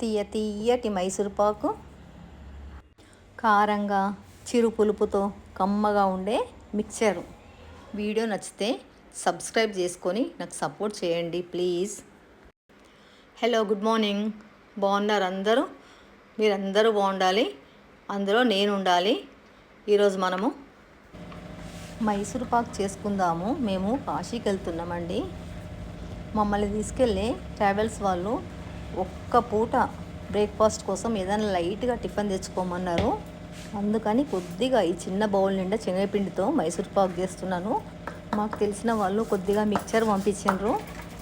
తీయ తీయటి మైసూరుపాకు కారంగా చిరు పులుపుతో కమ్మగా ఉండే మిక్చరు. వీడియో నచ్చితే సబ్స్క్రైబ్ చేసుకొని నాకు సపోర్ట్ చేయండి ప్లీజ్. Hello good morning. బాగున్నారు అందరూ? మీరందరూ బాగుండాలి? అందులో నేను ఉండాలి. ఈరోజు మనము మైసూర్ పాక్ చేసుకుందాము. మేము కాశీకి వెళ్తున్నామండి. మమ్మల్ని తీసుకెళ్ళి ట్రావెల్స్ వాళ్ళు ఒక్క పూట బ్రేక్ఫాస్ట్ కోసం ఏదైనా లైట్గా టిఫిన్ తెచ్చుకోమన్నారు. అందుకని కొద్దిగా ఈ చిన్న బౌల్ నిండా శనగపిండితో మైసూర్ పాక్ చేస్తున్నాను. మాకు తెలిసిన వాళ్ళు కొద్దిగా మిక్చర్ పంపించారు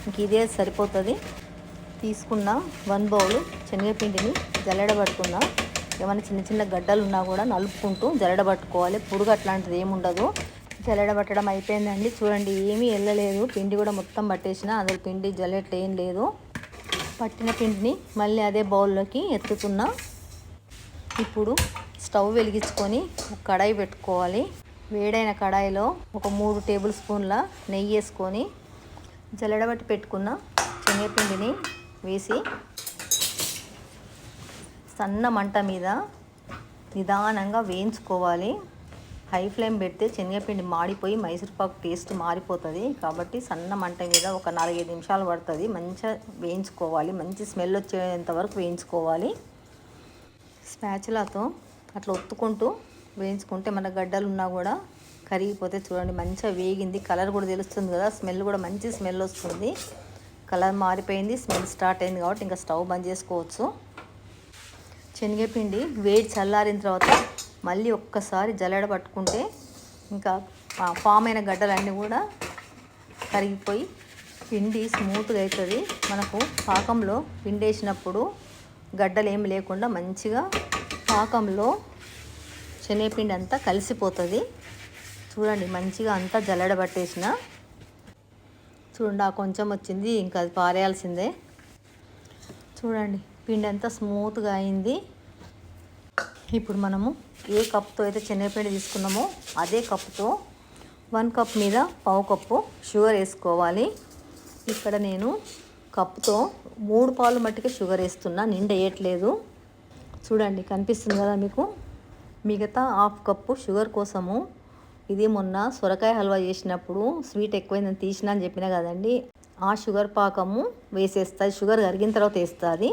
ఇంక ఇదే సరిపోతుంది. తీసుకున్న వన్ బౌల్ శనగపిండిని జల్లెడబట్టుకున్న. ఏమైనా చిన్న చిన్న గడ్డలు ఉన్నా కూడా నలుపుకుంటూ జల్లెడబట్టుకోవాలి. పురుగు అట్లాంటిది ఏముండదు జల్లెడబట్టడం అయిపోయిందండి. చూడండి ఏమీ వెళ్ళలేదు పిండి కూడా మొత్తం పట్టేసిన అందులో పిండి జల్లెట్లు ఏం లేదు. పట్టిన పిండిని మళ్ళీ అదే బౌల్లోకి ఎత్తుతున్నా ఇప్పుడు స్టవ్ వెలిగించుకొని ఒక కడాయి పెట్టుకోవాలి. వేడైన కడాయిలో ఒక మూడు టేబుల్ స్పూన్ల నెయ్యి వేసుకొని జల్లడబట్టి పెట్టుకున్న శనగపిండిని వేసి సన్న మంట మీద నిదానంగా వేయించుకోవాలి. హై ఫ్లేమ్ పెడితే శనగపిండి మాడిపోయి మైసూర్పాకు టేస్ట్ మారిపోతుంది. కాబట్టి సన్న మంట మీద ఒక నాలుగైదు నిమిషాలు పడుతుంది. మంచిగా వేయించుకోవాలి. మంచి స్మెల్ వచ్చేంత వరకు వేయించుకోవాలి. స్పాచులాతో అట్లా ఒత్తుకుంటూ వేయించుకుంటే మన గడ్డలు ఉన్నా కూడా కరిగిపోతే చూడండి మంచిగా వేగింది. కలర్ కూడా తెలుస్తుంది కదా. స్మెల్ కూడా మంచి స్మెల్ వస్తుంది. కలర్ మారిపోయింది. స్మెల్ స్టార్ట్ అయింది కాబట్టి ఇంకా స్టవ్ బంద్ చేసుకోవచ్చు. శనగపిండి వేడి చల్లారిన తర్వాత మళ్ళీ ఒక్కసారి జల్లెడ పట్టుకుంటే ఇంకా ఫామ్ అయిన గడ్డలన్నీ కూడా కరిగిపోయి పిండి స్మూత్గా అవుతుంది మనకు పాకంలో పిండి వేసినప్పుడు గడ్డలు ఏమి లేకుండా మంచిగా పాకంలో శనగపిండి అంతా కలిసిపోతుంది. చూడండి మంచిగా అంతా జల్లెడ పట్టేసిన. చూడండి ఆ కొంచెం వచ్చింది ఇంకా అది పారేయాల్సిందే. చూడండి పిండి అంతా స్మూత్గా అయింది. ఇప్పుడు మనము ఏ కప్తో అయితే శనగపిండి తీసుకున్నామో అదే కప్తో వన్ కప్ మీద పావు కప్పు షుగర్ వేసుకోవాలి. ఇక్కడ నేను కప్తో మూడు పాలు మట్టికి షుగర్ వేస్తున్నా నిండా వేయట్లేదు చూడండి కనిపిస్తుంది కదా మీకు? మిగతా హాఫ్ కప్పు షుగర్ కోసము ఇది మొన్న సొరకాయ హల్వా చేసినప్పుడు స్వీట్ ఎక్కువైందని తీసిన అని చెప్పిన కదండి. ఆ షుగర్ పాకము వేసేస్తుంది షుగర్ కరిగిన తర్వాత వేస్తుంది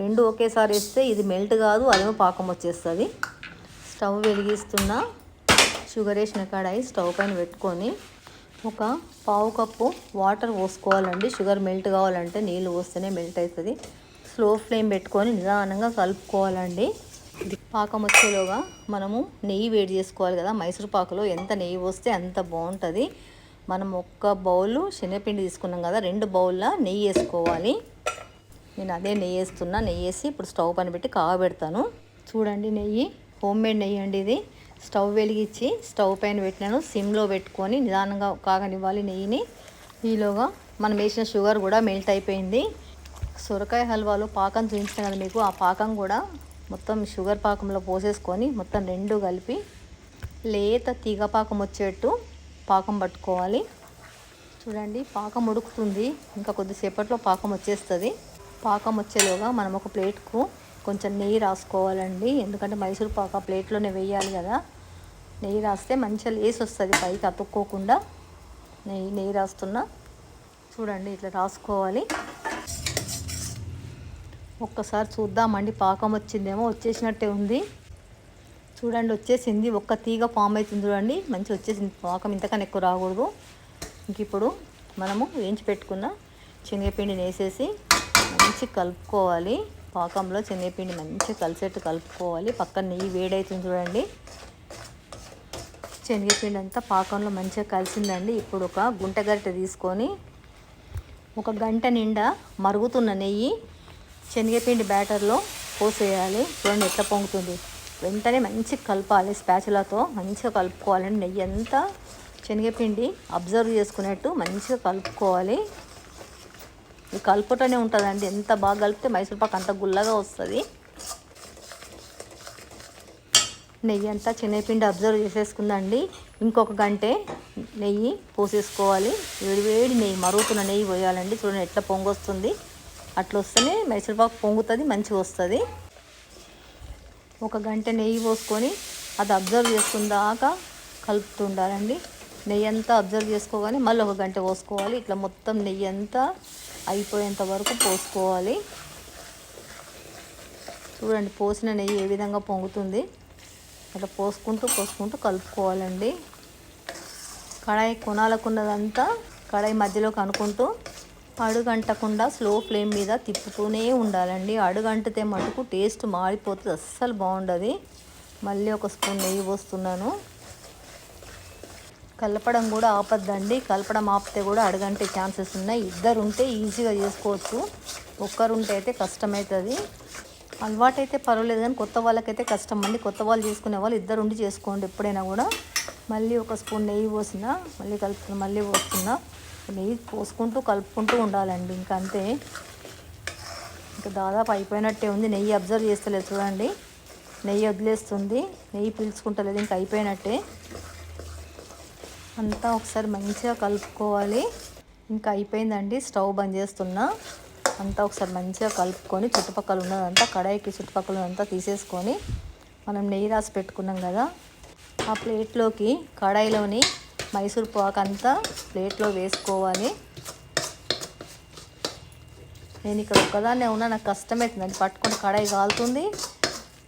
రెండు ఒకేసారి వేస్తే ఇది మెల్ట్ కాదు అదేమో పాకం వచ్చేస్తుంది. స్టవ్ వెలిగిస్తున్న షుగర్ వేసిన కడాయి స్టవ్ పైన పెట్టుకొని ఒక పావు కప్పు వాటర్ పోసుకోవాలండి. షుగర్ మెల్ట్ కావాలంటే నీళ్ళు పోస్తేనే మెల్ట్ అవుతుంది. స్లో ఫ్లేమ్ పెట్టుకొని నిదానంగా కలుపుకోవాలండి. పాకం వచ్చేలోగా మనము నెయ్యి వేడి చేసుకోవాలి కదా మైసూర్ పాకులో ఎంత నెయ్యి పోస్తే అంత బాగుంటుంది. మనం ఒక్క బౌల్ శనగపిండి తీసుకున్నాం కదా రెండు బౌల్లో నెయ్యి వేసుకోవాలి. నేను అదే నెయ్యి వేస్తున్నా నెయ్యి వేసి ఇప్పుడు స్టవ్ పని పెట్టి కాగబెడతాను చూడండి నెయ్యి హోమ్ మేడ్ నెయ్యి అండి ఇది. స్టవ్ వెలిగించి స్టవ్ పైన పెట్టినాను. సిమ్లో పెట్టుకొని నిదానంగా కాగనివ్వాలి నెయ్యిని. ఈలోగా మనం వేసిన షుగర్ కూడా మెల్ట్ అయిపోయింది. సొరకాయ హల్వాలో పాకం చూపించాను కదా మీకు. ఆ పాకం కూడా మొత్తం షుగర్ పాకంలో పోసేసుకొని మొత్తం రెండు కలిపి లేత తీగ పాకం వచ్చేట్టు పాకం పట్టుకోవాలి. చూడండి పాకం ఉడుకుతుంది. ఇంకా కొద్దిసేపట్లో పాకం వచ్చేస్తుంది. పాకం వచ్చేలోగా మనం ఒక ప్లేట్కు కొంచెం నెయ్యి రాసుకోవాలండి. ఎందుకంటే మైసూర్ పాక ప్లేట్లోనే వేయాలి కదా. నెయ్యి రాస్తే మంచిగా లేసి వస్తుంది పైకి అతుక్కోకుండా. నెయ్యి నెయ్యి రాస్తున్నా చూడండి ఇట్లా రాసుకోవాలి. ఒక్కసారి చూద్దామండి పాకం వచ్చిందేమో వచ్చేసినట్టే ఉంది. చూడండి వచ్చేసింది ఒక్క తీగ ఫామ్ అవుతుంది చూడండి. మంచిగా వచ్చేసింది పాకం ఇంతకన్నా ఎక్కువ రాకూడదు. ఇంక ఇప్పుడు మనము వేయించి పెట్టుకున్న శనగపిండిని వేసేసి మంచి కలుపుకోవాలి. పాకంలో శనగపిండి మంచిగా కలిసేట్టు కలుపుకోవాలి. పక్కన నెయ్యి వేడవుతుంది చూడండి. శనగపిండి అంతా పాకంలో మంచిగా కలిసిందండి. ఇప్పుడు ఒక గుంట గరిటె తీసుకొని ఒక గంట నిండా మరుగుతున్న నెయ్యి శనగపిండి బ్యాటర్లో పోసేయాలి. చూడండి ఎట్లా పొంగుతుంది. వెంటనే మంచిగా కలపాలి స్పాచులతో. మంచిగా కలుపుకోవాలండి. నెయ్యి అంతా శనగపిండి అబ్జర్వ్ చేసుకునేట్టు మంచిగా కలుపుకోవాలి. కలుపుటనే ఉంటుందండి. ఎంత బాగా కలిపితే మైసూర్పాకు అంత గుల్లగా వస్తుంది. నెయ్యి అంతా శనగపిండి అబ్జర్వ్ చేసేసుకుందండి. ఇంకొక గంటే నెయ్యి పోసేసుకోవాలి. వేడి వేడి నెయ్యి మరుగుతున్న నెయ్యి పోయాలండి. చూడండి ఎట్లా పొంగొస్తుంది. అట్లా వస్తేనే మైసూర్పాకు పొంగుతుంది మంచిగా వస్తుంది. ఒక గంట నెయ్యి పోసుకొని అది అబ్జర్వ్ చేసుకుందాక కలుపుతుండాలండి నెయ్యి అంతా అబ్జర్వ్ చేసుకోగానే మళ్ళీ ఒక గంట పోసుకోవాలి. ఇట్లా మొత్తం నెయ్యి అంతా అయిపోయేంత వరకు పోసుకోవాలి. చూడండి పోసిన నెయ్యి ఏ విధంగా పొంగుతుంది. అట్లా పోసుకుంటూ పోసుకుంటూ కలుపుకోవాలండి. కడాయి కొనాలకున్నదంతా కడాయి మధ్యలోకి అనుకుంటూ అడుగంటకుండా స్లో ఫ్లేమ్ మీద తిప్పుతూనే ఉండాలండి. అడుగంటితే మటుకు టేస్ట్ మారిపోతుంది అస్సలు బాగుండదు. మళ్ళీ ఒక స్పూన్ నెయ్యి పోస్తున్నాను. కలపడం కూడా ఆపద్దండి. కలపడం ఆపితే కూడా అడగంటే ఛాన్సెస్ ఉన్నాయి. ఇద్దరు ఉంటే ఈజీగా చేసుకోవచ్చు. ఒక్కరు ఉంటే అయితే కష్టమవుతుంది అలవాటైతే పర్వాలేదు కానీ కొత్త వాళ్ళకైతే కష్టం అండి కొత్త వాళ్ళు చేసుకునే వాళ్ళు ఇద్దరు ఉండి చేసుకోండి ఎప్పుడైనా కూడా. మళ్ళీ ఒక స్పూన్ నెయ్యి పోసిన మళ్ళీ కలుపుతున్నా మళ్ళీ పోస్తున్నా. నెయ్యి పోసుకుంటూ కలుపుకుంటూ ఉండాలండి. ఇంకా అంతే. ఇంకా దాదాపు అయిపోయినట్టే ఉంది. నెయ్యి అబ్జర్వ్ చేస్తలేదు చూడండి. నెయ్యి వదిలేస్తుంది. నెయ్యి పీల్చుకుంటలేదు. ఇంకా అయిపోయినట్టే. అంతా ఒకసారి మంచిగా కలుపుకోవాలి. ఇంకా అయిపోయిందండి స్టవ్ బంద్ చేస్తున్నా. అంతా ఒకసారి మంచిగా కలుపుకొని చుట్టుపక్కల ఉన్నదంతా కడాయికి చుట్టుపక్కల ఉన్నదంతా తీసేసుకొని మనం నెయ్యి రాసి పెట్టుకున్నాం కదా ఆ ప్లేట్లోకి కడాయిలోని మైసూర్ పాక్ అంతా ప్లేట్లో వేసుకోవాలి. నేను ఇక్కడ ఒక్కదాన్నే ఉన్నా నాకు కష్టమవుతుందండి అది పట్టుకొని కడాయి కాలుతుంది.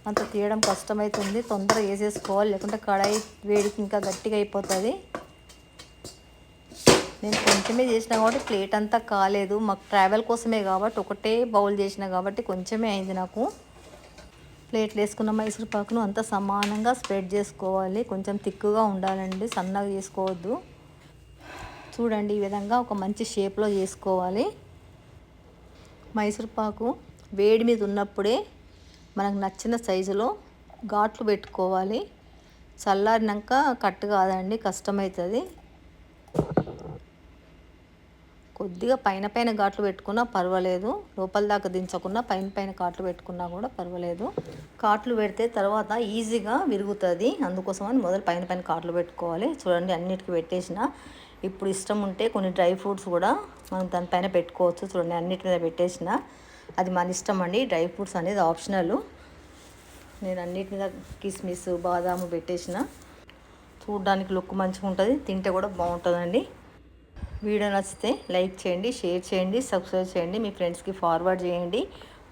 అంత తీయడం కష్టమవుతుంది. తొందరగా వేసేసుకోవాలి. లేకుంటే కడాయి వేడికి ఇంకా గట్టిగా అయిపోతుంది. నేను కొంచెమే చేసిన కాబట్టి ప్లేట్ అంతా కాలేదు. మాకు ట్రావెల్ కోసమే కాబట్టి ఒకటే బౌల్ చేసిన కాబట్టి కొంచెమే అయింది నాకు. ప్లేట్లు వేసుకున్న మైసూర్ పాకును అంతా సమానంగా స్ప్రెడ్ చేసుకోవాలి. కొంచెం తిక్కుగా ఉండాలండి సన్నగా చేసుకోవద్దు. చూడండి ఈ విధంగా ఒక మంచి షేప్లో చేసుకోవాలి. మైసూర్ పాకు వేడి మీద ఉన్నప్పుడే మనకు నచ్చిన సైజులో ఘాట్లు పెట్టుకోవాలి. చల్లారినాక కట్ కాదండి కష్టమవుతుంది. కొద్దిగా పైన పైన ఘాట్లు పెట్టుకున్నా పర్వాలేదు. లోపల దాకా దించకుండా పైన పైన కాట్లు పెట్టుకున్నా కూడా పర్వాలేదు. కాట్లు పెడితే తర్వాత ఈజీగా విరుగుతుంది. అందుకోసమని మొదలు పైన పైన కాట్లు పెట్టుకోవాలి. చూడండి అన్నిటికీ పెట్టేసిన. ఇప్పుడు ఇష్టం ఉంటే కొన్ని డ్రై ఫ్రూట్స్ కూడా మనం దానిపైన పెట్టుకోవచ్చు. చూడండి అన్నిటి మీద పెట్టేసిన. అది మన ఇష్టం అండి. డ్రై ఫ్రూట్స్ అనేది ఆప్షనల్. నేను అన్నిటి మీద కిస్మిస్ బాదాము పెట్టేసిన. చూడడానికి లుక్ మంచిగా ఉంటుంది తింటే కూడా బాగుంటుందండి. వీడియో నచ్చితే లైక్ చేయండి షేర్ చేయండి సబ్స్క్రైబ్ చేయండి మీ ఫ్రెండ్స్కి ఫార్వర్డ్ చేయండి.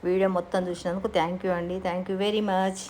వీడియో మొత్తం చూసినందుకు థ్యాంక్ యూ అండి. Thank you very much